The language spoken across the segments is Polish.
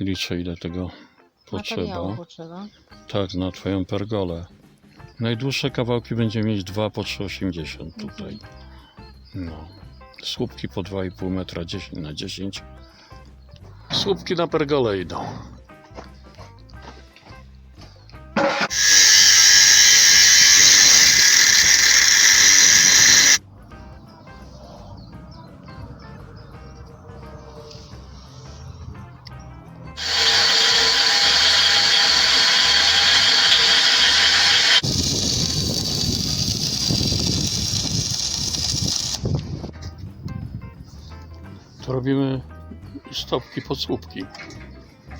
Liczę ile tego potrzeba. potrzeba. Tak, na twoją pergolę. Najdłuższe kawałki będzie mieć 2 po 3,80 tutaj. No. Słupki po 2,5 metra 10 na 10. Słupki na pergolę idą. Robimy stopki pod słupki.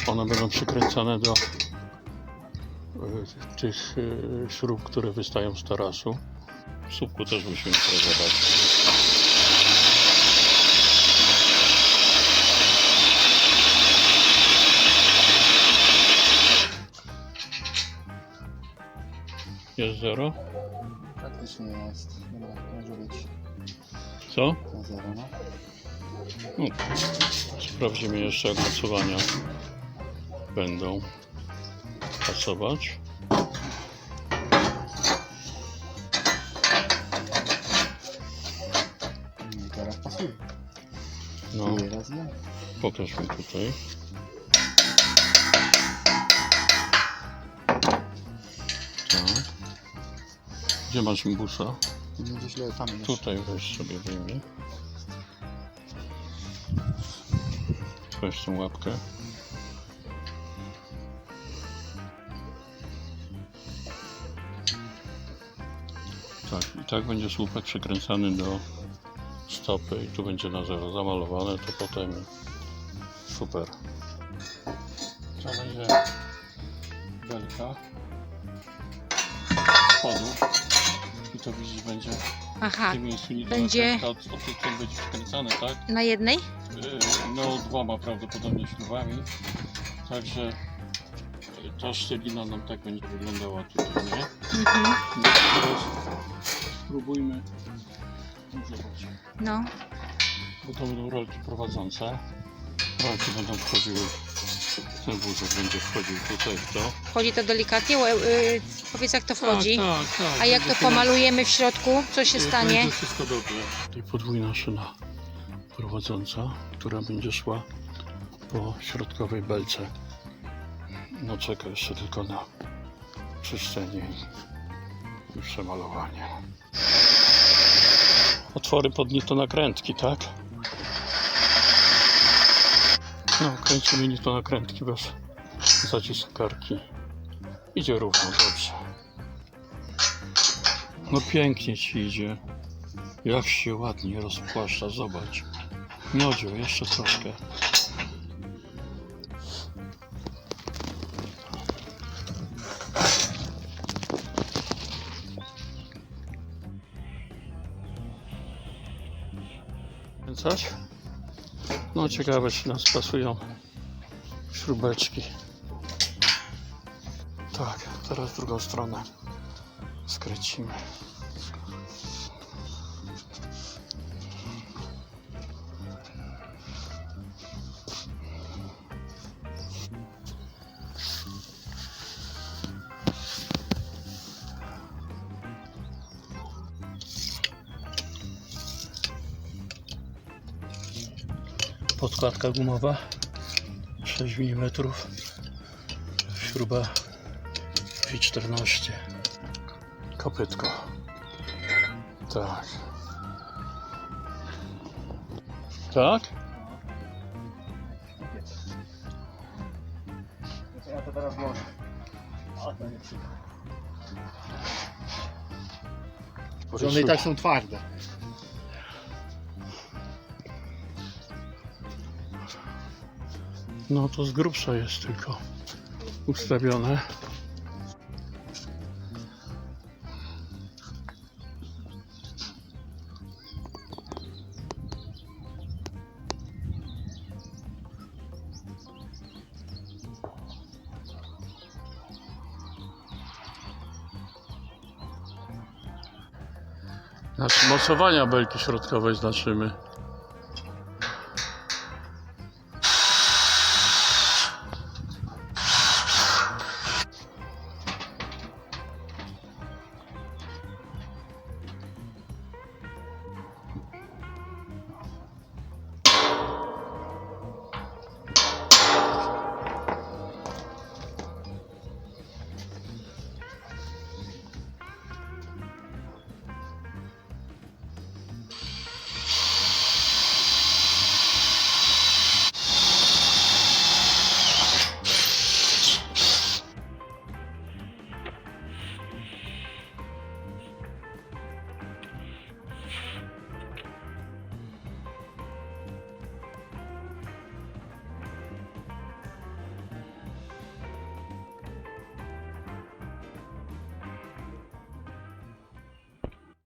One będą przykręcane do e, tych e, śrub, które wystają z tarasu. W słupku też musimy zobaczyć. Jest zero? Faktycznie jest. Dobra, może być Co? zero, no. No, sprawdzimy jeszcze jak mocowania będą pasować. I teraz pasuje. No, pokaż mi tutaj. Tak. Gdzie masz imbusa? Gdzieś le- tam jest. Tutaj weź sobie wyjmij. Weź tą łapkę. Tak, i tak będzie słupek przykręcany do stopy i tu będzie na zero zamalowane, to potem super. To będzie belka spodu i to widzisz będzie Aha, nie będzie- od, wkręcane, tak? na jednej? Yy, No dwoma prawdopodobnie śrubami. Także yy, ta szczelina nam tak będzie wyglądała tutaj, nie? Mhm. No teraz spróbujmy. No No. bo to będą rolki prowadzące. Rolki będą wchodziły, ten wózek będzie wchodził tutaj w to. Wchodzi to delikatnie. Y, powiedz jak to wchodzi. Tak, tak, tak. A jak to Będzie pomalujemy w środku, co się Będzie stanie? wszystko dobrze. Tutaj podwójna szyna prowadząca, która będzie szła po środkowej belce. No czeka jeszcze tylko na czyszczenie i przemalowanie. Otwory pod nitonakrętki, tak? No, kręcimy nitonakrętki bez zaciskarki. Idzie równo, dobrze. No pięknie ci idzie. Jak się ładnie rozpłaszcza, zobacz. Miodziu, jeszcze troszkę. Coś? No ciekawe, czy nas pasują śrubeczki. Tak, teraz drugą stronę skręcimy. Podkładka gumowa 6 mm śruba Fi14 kopytko tak tak? Ja to teraz włożę. A to nie przyda. Że one i tak są twarde. No to z grubsza jest tylko ustawione Znaczy mocowania belki środkowej znaczymy.